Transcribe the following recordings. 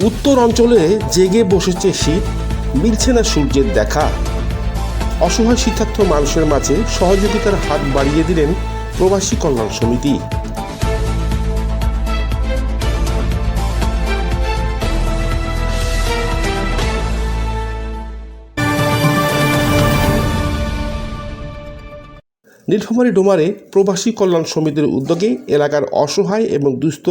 উত্তর অঞ্চলে জেগে বসেছে শীত, মিলছে না সূর্যের দেখা। অসহায় শীতার্থ মানুষের মাঝে সহযোগিতার হাত বাড়িয়ে দিলেন প্রবাসী কল্যাণ সমিতি। নীলফামারী ডোমারে প্রবাসী কল্যাণ সমিতির উদ্যোগে এলাকার অসহায় এবং দুস্থ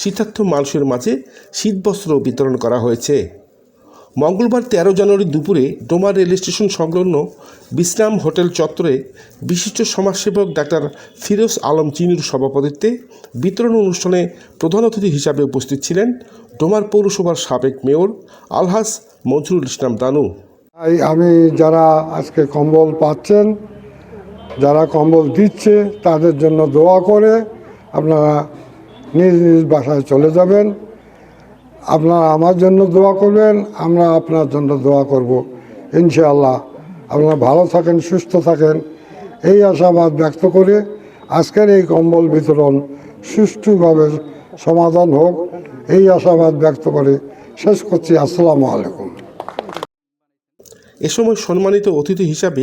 শীতার্থ মানুষের মাঝে শীতবস্ত্র বিতরণ করা হয়েছে। মঙ্গলবার তেরো জানুয়ারি দুপুরে ডোমার রেল স্টেশন সংলগ্ন বিশ্রাম হোটেল চত্বরে বিশিষ্ট সমাজসেবক ডাক্তার ফিরোজ আলম চিনুর সভাপতিত্বে বিতরণ অনুষ্ঠানে প্রধান অতিথি হিসাবে উপস্থিত ছিলেন ডোমার পৌরসভার সাবেক মেয়র আলহাস মনসুরুল ইসলাম দানু। আমি যারা আজকে কম্বল পাচ্ছেন যারা কম্বল দিচ্ছে তাদের জন্য দোয়া করে আপনারা নিজ নিজ বাসায় চলে যাবেন। আপনারা আমার জন্য দোয়া করবেন, আমরা আপনার জন্য দোয়া করব। ইনশাআল্লাহ আপনারা ভালো থাকেন, সুস্থ থাকেন। এই আশাবাদ ব্যক্ত করে আজকের এই কম্বল বিতরণ সুষ্ঠুভাবে সমাধান হোক, এই আশাবাদ ব্যক্ত করে শেষ করছি। আসসালামু আলাইকুম। এ সময় সম্মানিত অতিথি হিসাবে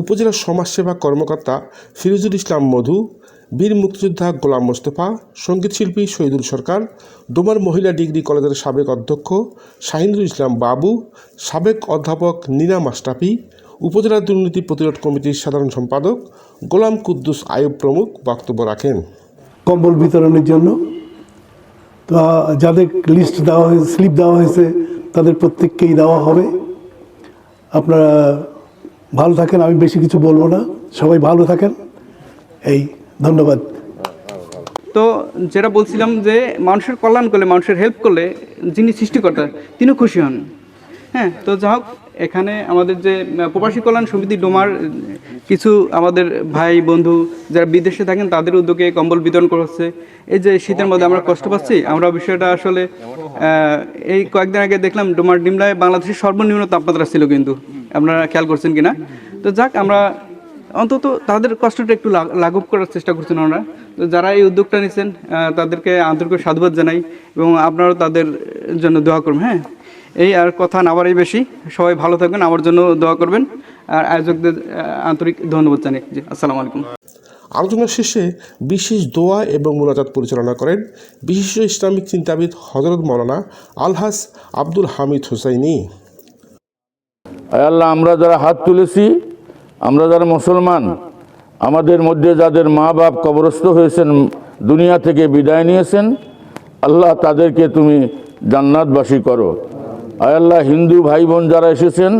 উপজেলা সমাজসেবা কর্মকর্তা ফিরোজুল ইসলাম মধু, বীর মুক্তিযোদ্ধা গোলাম মোস্তফা সঙ্গীতশিল্পী শহীদুল সরকার, ডোমার মহিলা ডিগ্রি কলেজের সাবেক অধ্যক্ষ শাহিনুল ইসলাম বাবু, সাবেক অধ্যাপক নীনা মাস্টাফি উপজেলা দুর্নীতি প্রতিরোধ কমিটির সাধারণ সম্পাদক গোলাম কুদ্দুস আয়ুব প্রমুখ বক্তব্য রাখেন। কম্বল বিতরণের জন্য যাদের লিস্ট দেওয়া হয়েছে স্লিপ দেওয়া হয়েছে, তাদের প্রত্যেককেই দেওয়া হবে। আপনারা ভালো থাকেন, আমি বেশি কিছু বলব না। সবাই ভালো থাকেন। এই, ধন্যবাদ। তো যেটা বলছিলাম যে মানুষের কল্যাণ করলে, মানুষের হেল্প করলে যিনি সৃষ্টিকর্তা, তিনিও খুশি হন। হ্যাঁ তো যা হোক এখানে আমাদের যে প্রবাসী কল্যাণ সমিতি ডোমার, কিছু আমাদের ভাই, বন্ধু যারা বিদেশে থাকেন, তাদের উদ্যোগে কম্বল বিতরণ করছে। এই যে শীতের মধ্যে আমরা কষ্ট পাচ্ছি, আমরা বিষয়টা আসলে এই কয়েকদিন আগে দেখলাম ডোমার ডিমলায় বাংলাদেশের সর্বনিম্ন তাপমাত্রা ছিল কিন্তু। আপনারা খেয়াল করছেন কিনা? তো যাক, আমরা অন্তত তাদের কষ্টটা একটু লাঘব করার চেষ্টা করছেন ওনারা। তো যারা এই উদ্যোগটা নিচ্ছেন তাদেরকে আন্তরিক সাধুবাদ জানাই এবং আপনারাও তাদের জন্য দোয়া করবেন হ্যাঁ? এই আর কথা না বাড়াই বেশি। সবাই ভালো থাকবেন আমার জন্য দোয়া করবেন। আর আয়োজকদের আন্তরিক ধন্যবাদ জানাই জি আসসালামু আলাইকুম। আলোচনা শেষে বিশেষ দোয়া এবং মোনাজাত পরিচালনা করেন বিশিষ্ট ইসলামিক চিন্তাবিদ হজরত মৌলানা আলহাস আব্দুল হামিদ হুসাইনি। আল্লাহ আমরা যারা হাত তুলেছি আমরা যারা মুসলমান আমাদের মধ্যে যাদের মা বাপ কবরস্থ হয়েছেন দুনিয়া থেকে বিদায় নিয়েছেন আল্লাহ তাদেরকে তুমি জান্নাতবাসী করো। আল্লাহ, হিন্দু ভাই বোন যারা এসেছেন,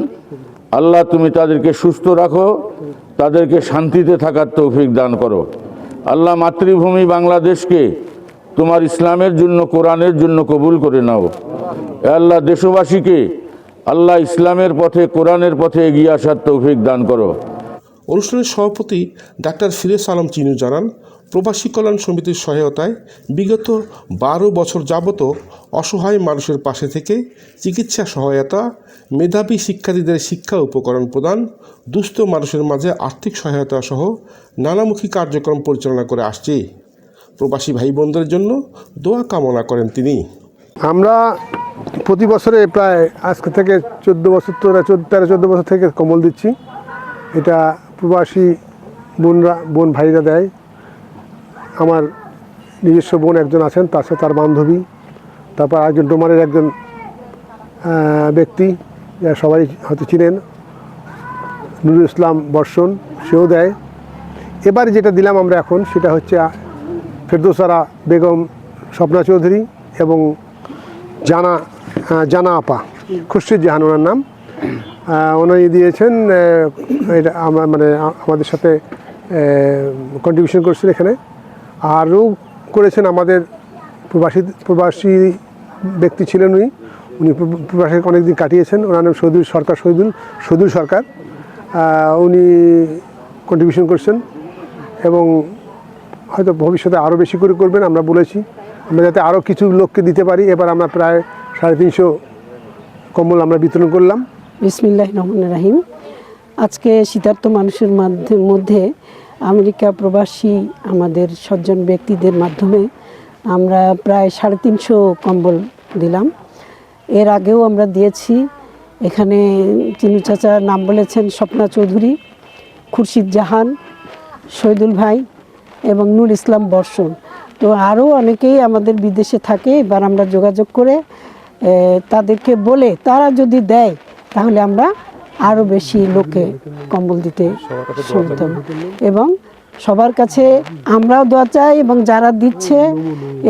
আল্লাহ তুমি তাদেরকে সুস্থ রাখো, তাদেরকে শান্তিতে থাকার তৌফিক দান করো। আল্লাহ মাতৃভূমি বাংলাদেশকে তোমার ইসলামের জন্য, কোরআনের জন্য কবুল করে নাও। আল্লাহ দেশবাসীকে আল্লাহ ইসলামের পথে, কোরআনের পথে এগিয়ে আসার তৌফিক দান করো। অনুষ্ঠানের সভাপতি ডাক্তার ফিরেস আলম চিনু জানান প্রবাসী কল্যাণ সমিতির সহায়তায় বিগত বারো বছর যাবত অসহায় মানুষের পাশে থেকে চিকিৎসা সহায়তা, মেধাবী শিক্ষার্থীদের শিক্ষা উপকরণ প্রদান, দুস্থ মানুষের মাঝে আর্থিক সহায়তা সহ নানামুখী কার্যক্রম পরিচালনা করে আসছে। প্রবাসী ভাই বোনদের জন্য দোয়া কামনা করেন তিনি। আমরা প্রতি বছরে প্রায় আজকে থেকে চোদ্দ বছর তেরো, চোদ্দ বছর থেকে কম্বল দিচ্ছি। এটা প্রবাসী বোনরা, বোন ভাইরা দেয়। আমার নিজস্ব বোন একজন আছেন, তার সাথে তার বান্ধবী, তারপর একজন ডোমারের একজন ব্যক্তি, যারা সবাই হয়তো চিনেন, নুরুল ইসলাম বর্ষণ, সেও দেয়। এবারে যেটা দিলাম আমরা এখন, সেটা হচ্ছে ফেরদোসারা বেগম স্বপ্না চৌধুরী এবং জানা জানা আপা, খুরশিদ জাহান ওনার নাম। উনি দিয়েছেন এটা আমার মানে আমাদের সাথে কন্ট্রিবিউশন করছেন এখানে। আরও করেছেন আমাদের প্রবাসী প্রবাসী ব্যক্তি ছিলেন উনি। উনি প্রবাসে অনেকদিন কাটিয়েছেন। ওনার নাম শহীদুল, সরকার শহীদুল শহীদুল সরকার। উনি কন্ট্রিবিউশন করছেন এবং হয়তো ভবিষ্যতে আরও বেশি করে করবেন, আমরা বলেছি। আমরা যাতে আরও কিছু লোককে দিতে পারি। এবার আমরা প্রায় সাড়ে তিনশো কম্বল আমরা বিতরণ করলাম। বিসমিল্লাহ রহমান রাহিম। আজকে শীতার্থ মানুষের মধ্যে আমেরিকা প্রবাসী আমাদের সজ্জন ব্যক্তিদের মাধ্যমে আমরা প্রায় সাড়ে তিনশো কম্বল দিলাম। এর আগেও আমরা দিয়েছি। এখানে চিনু চাচার নাম বলেছেন স্বপ্না চৌধুরী, খুরশিদ জাহান, শহীদুল ভাই এবং নুর ইসলাম বর্ষণ। তো আরও অনেকেই আমাদের বিদেশে থাকে, এবার আমরা যোগাযোগ করে তাদেরকে বলে তারা যদি দেয় তাহলে আমরা আরও বেশি লোকে কম্বল দিতে সুবিধা হবে। এবং সবার কাছে আমরাও দোয়া চাই এবং যারা দিচ্ছে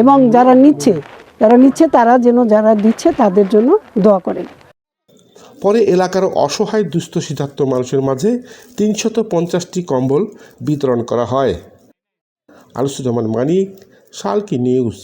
এবং যারা নিচ্ছে যারা নিচ্ছে তারা যেন যারা দিচ্ছে তাদের জন্য দোয়া করেন পরে এলাকার অসহায় দুস্থ সিদ্ধার্থ মানুষের মাঝে তিনশত পঞ্চাশটি কম্বল বিতরণ করা হয়। আলসুজ্জামান মানিক শালকি নিউজ।